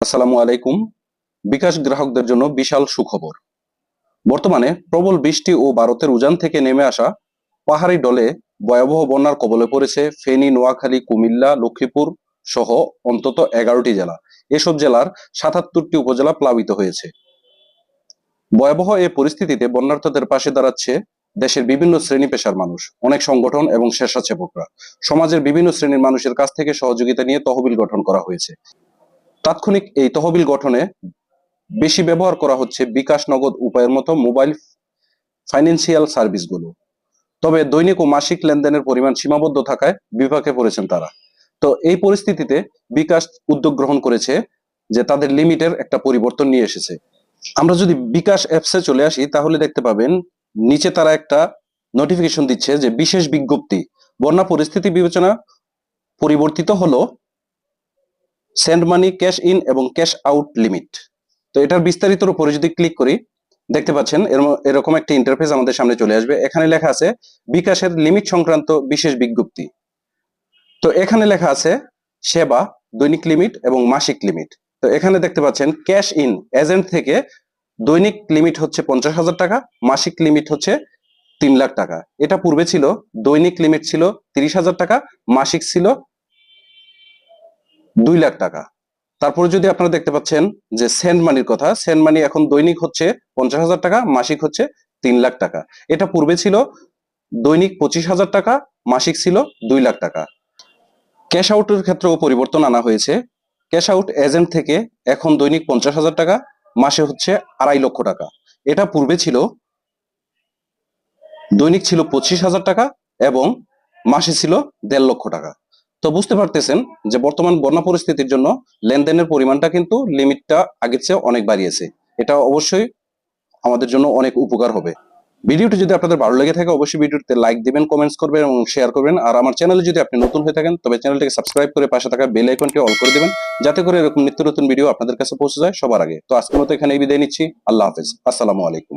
আসসালামু আলাইকুম। বিকাশ গ্রাহকদের জন্য বিশাল সুখবর। বর্তমানে প্রবল বৃষ্টি ও ভারতের উজান থেকে নেমে আসা পাহাড়ি ডলে ভয়াবহ বন্যার কবলে পড়েছে ফেনী, নোয়াখালী, কুমিল্লা, লক্ষ্মীপুর সহ অন্তত এগারোটি জেলা। এসব জেলার সাতাত্তরটি উপজেলা প্লাবিত হয়েছে। ভয়াবহ এ পরিস্থিতিতে বন্যার্থদের পাশে দাঁড়াচ্ছে দেশের বিভিন্ন শ্রেণি পেশার মানুষ, অনেক সংগঠন এবং স্বেচ্ছাসেবকরা। সমাজের বিভিন্ন শ্রেণির মানুষের কাছ থেকে সহযোগিতা নিয়ে তহবিল গঠন করা হয়েছে। তাৎক্ষণিক এই তহবিল গঠনে বেশি ব্যবহার করা হচ্ছে বিকাশ নগদ উপায়ের মতো মোবাইল ফাইন্যান্সিয়াল সার্ভিসগুলো। তবে দৈনিক ও মাসিক লেনদেনের পরিমাণ সীমাবদ্ধ থাকায় বিপাকে পড়েছেন তারা। তো এই পরিস্থিতিতে বিকাশ উদ্যোগ গ্রহণ করেছে যে তাদের লিমিটের একটা পরিবর্তন নিয়ে এসেছে। আমরা যদি বিকাশ অ্যাপসে চলে আসি, তাহলে দেখতে পাবেন নিচে তারা একটা নোটিফিকেশন দিচ্ছে যে বিশেষ বিজ্ঞপ্তি। বন্যা পরিস্থিতি বিবেচনা পরিবর্তিত হলো সেন্ড মানি ক্যাশ ইন এবং ক্যাশ আউট লিমিট তো এটার বিস্তারিতর উপরে যদি ক্লিক করি, দেখতে পাচ্ছেন এরকম একটা ইন্টারফেস আমাদের সামনে চলে আসবে। এখানে লেখা আছে, বিকাশের লিমিট সংক্রান্ত বিশেষ বিজ্ঞপ্তি। তো এখানে লেখা আছে, সেবা, দৈনিক লিমিট এবং মাসিক লিমিট তো এখানে দেখতে পাচ্ছেন ক্যাশ ইন এজেন্ট থেকে দৈনিক লিমিট হচ্ছে পঞ্চাশ হাজার টাকা, মাসিক লিমিট হচ্ছে তিন লাখ টাকা। এটা পূর্বে ছিল, দৈনিক লিমিট ছিল তিরিশ হাজার টাকা, মাসিক ছিল দুই লাখ টাকা। তারপরে যদি আপনারা দেখতে পাচ্ছেন যে সেন্ড মানির কথা, সেন্ড মানি এখন দৈনিক হচ্ছে পঞ্চাশ হাজার টাকা, মাসিক হচ্ছে তিন লাখ টাকা। এটা পূর্বে ছিল দৈনিক পঁচিশ হাজার টাকা, মাসিক ছিল দুই লাখ টাকা। ক্যাশ আউটের ক্ষেত্রেও পরিবর্তন আনা হয়েছে। ক্যাশ আউট এজেন্ট থেকে এখন দৈনিক পঞ্চাশ হাজার টাকা, মাসে হচ্ছে আড়াই লক্ষ টাকা। এটা পূর্বে ছিল দৈনিক ছিল পঁচিশ হাজার টাকা এবং মাসে ছিল দেড় লক্ষ টাকা। তো বুঝতে পারতেছেন যে বর্তমান বন্যা পরিস্থিতির জন্য লেনদেনের পরিমাণটা কিন্তু লিমিটটা আগের চেয়ে অনেক বাড়িয়েছে। এটা অবশ্যই আমাদের জন্য অনেক উপকার হবে। ভিডিওটি যদি আপনাদের ভালো লেগে থাকে, অবশ্যই ভিডিওতে লাইক দিবেন কমেন্টস করবেন এবং শেয়ার করবেন। আর আমার চ্যানেলে যদি আপনি নতুন হয়ে থাকেন, তবে চ্যানেলটিকে সাবস্ক্রাইব করে পাশে থাকা বেল আইকনটি অল করে দিবেন, যাতে করে এরকম নিত্য নতুন ভিডিও আপনাদের কাছে পৌঁছে যায় সবার আগে। তো আজকের মতো এখানে বিদায় নিচ্ছি। আল্লাহ হাফেজ। আসসালামু আলাইকুম।